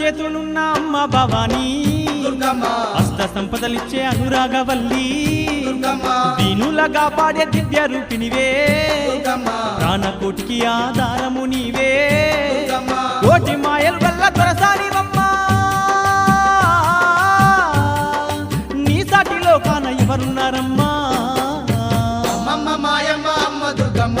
చేతులున్న అమ్మ భవానీ. అష్ట సంపదలిచ్చే అనురాగవల్లి. దీనులగా పాడే దివ్య రూపినివే ప్రాణకోటికి ఆధారము నీవే. కోటి మాయల వల్ల దొరసానివమ్మా నీ సాటిలో కాన ఎవరున్నారమ్మా? మాయమ్మ అమ్మ దుర్గమ్మ.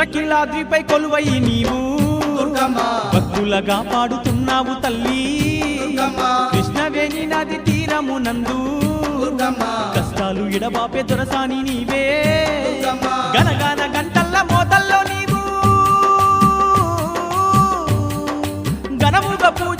ఇంద్రకిలాద్రిపై కొలువై నీవు. భక్తులగా పాడుతున్నావు తల్లి. కృష్ణవేణి నది తీరము నందు. దుర్గమ్మ. కష్టాలు ఎడబాపే దొరసాని నీవే. గనగాన గంటల్ల మోతల్లో నీవు. ఘనముగా పూజలు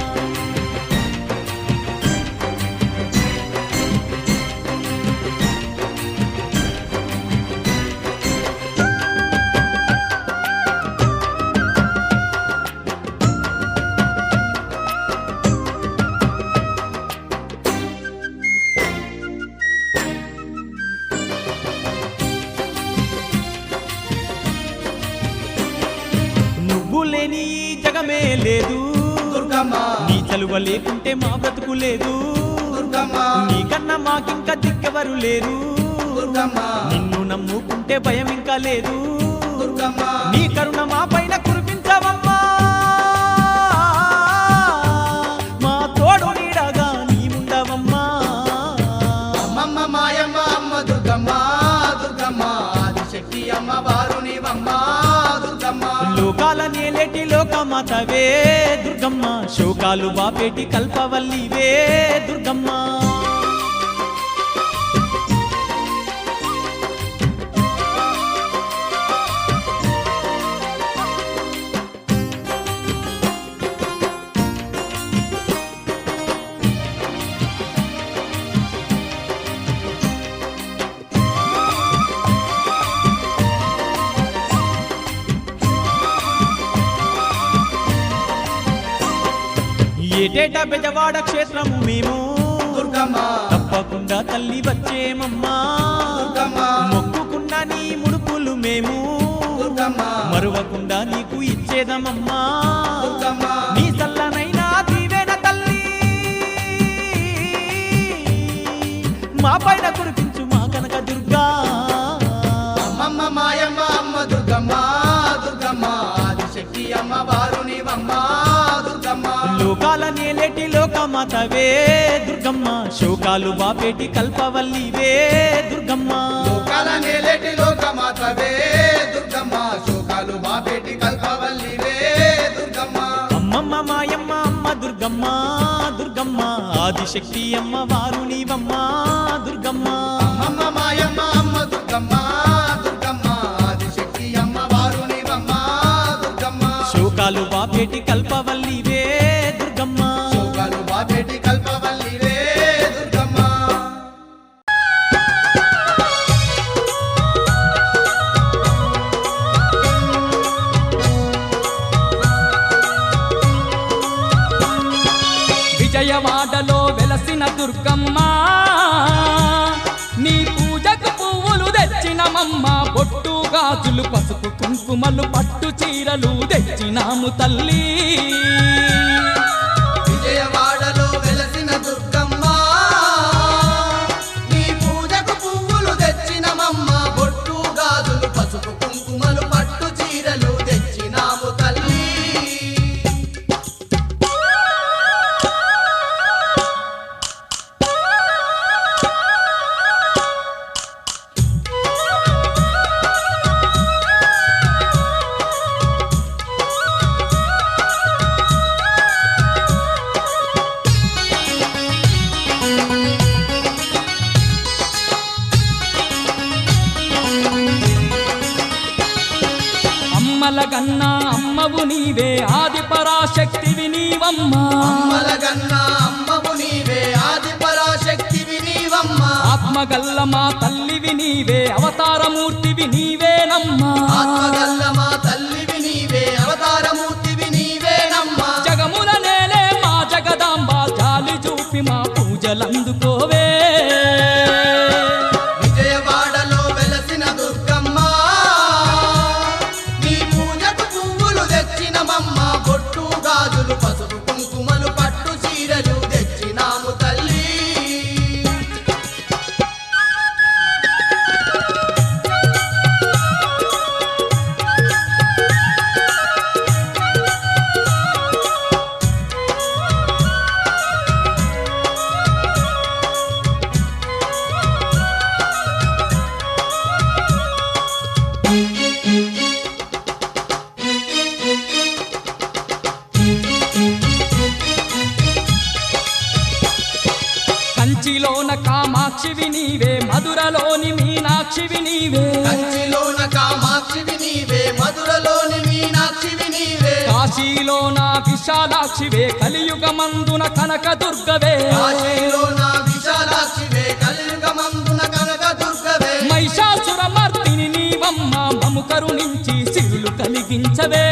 నీ చలువ లేకుంటే మా బ్రతుకు లేదు. దుర్గమ్మ. నీకన్నా మాకింకా దిక్కెవరు లేరు. నిన్ను నమ్ముకుంటే భయం ఇంకా లేదు. నీ కరుణ మా పైన కురిపించవమ్మా మాతవే దుర్గమ్మ. శోకాలు బాపేటి కల్పవల్లివే దుర్గమ్మ. ఏటేటా బెజవాడ క్షేత్రము మేము. తప్పకుండా తల్లి వచ్చేమమ్మా. మొక్కుకున్న నీ ముడుపులు మేము. మరువకుండా నీకు ఇచ్చేదమమ్మా. నీ సల్లనైనా లోకమాతవే దుర్గమ్మ. శోకాలు బాపేటి కల్పవల్లివే దుర్గమ్మ. లోకాల నేలేటి లోకమాతవే దుర్గమ్మ. శోకాలు బాపేటి కల్పవల్లివే దుర్గమ్మ. అమ్మమ్మ మాయమ్మ అమ్మ దుర్గమ్మ దుర్గమ్మ. ఆదిశక్తి అమ్మ వారు నీవమ్మ దుర్గమ్మ. అమ్మమ్మ మాయమ్మ అమ్మ దుర్గమ్మ దుర్గమ్మ. ఆదిశక్తి అమ్మ వారునివమ్మ దుర్గమ్మ. శోకాలు బాపేటి కల్పవల్లివే దుర్గమ్మ నీ పూజకు పువ్వులు తెచ్చినమమ్మ బొట్టు గాజులు పసుపు కుంకుమలు పట్టు చీరలు తెచ్చినాము తల్లి. ఆత్మగల్ల మా తల్లివి నీవే అవతారమూర్తివి నీవేనమ్మా. ఆత్మగల్ల మా తల్లివి నీవే అవతారమూర్తివి నీవేనమ్మా. జగముల నేలే మా జగదాంబ జాలి చూపి మా పూజలందుకోవే. మీనాక్షివి నీవే. కంచిలోన కామాక్షివి నీవే మధురలోని మీనాక్షివి నీవే. కాశీలోన విశాలాక్షివే కలియుగమందున కనక దుర్గవే కాశీలోన విశాలాక్షివే కలియుగమందున కనక దుర్గవే మహిషాసుర మర్దిని నీవమ్మ మము కరుణించి సిరులు కలిగించవే.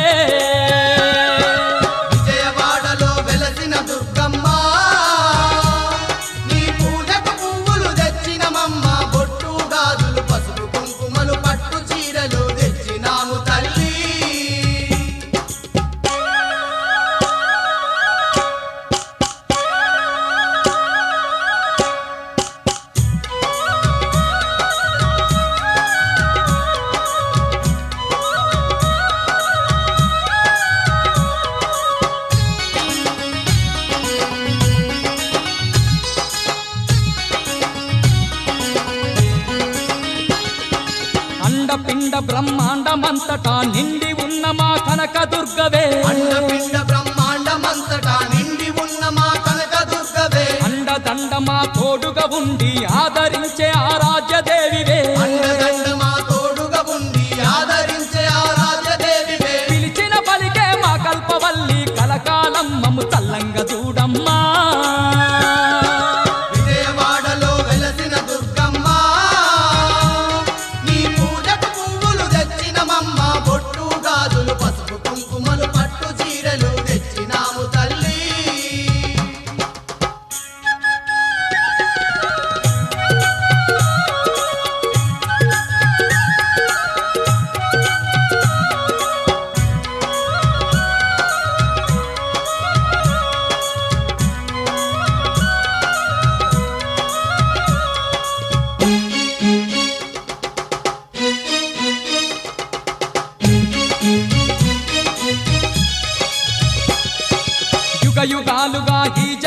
అండపిండ బ్రహ్మాండమంతటా నిండి ఉన్న మా కనక దుర్గవే అండపిండ బ్రహ్మాండమంతటా నిండి ఉన్న మా కనక దుర్గవే అండదండ మా తోడుగా ఉండి ఆదరించే ఆరాధ్య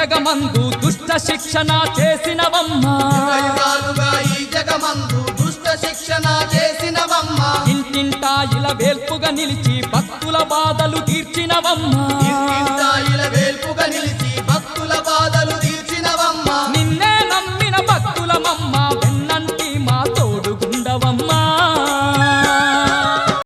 జగమందు దుష్ట శిక్షణ చేసినవమ్మా. ఈ జగమందు దుష్ట శిక్షణ చేసినవమ్మ. ఇంటింటా ఇలా వేల్పుగా నిలిచి భక్తుల బాధలు తీర్చినవమ్మా.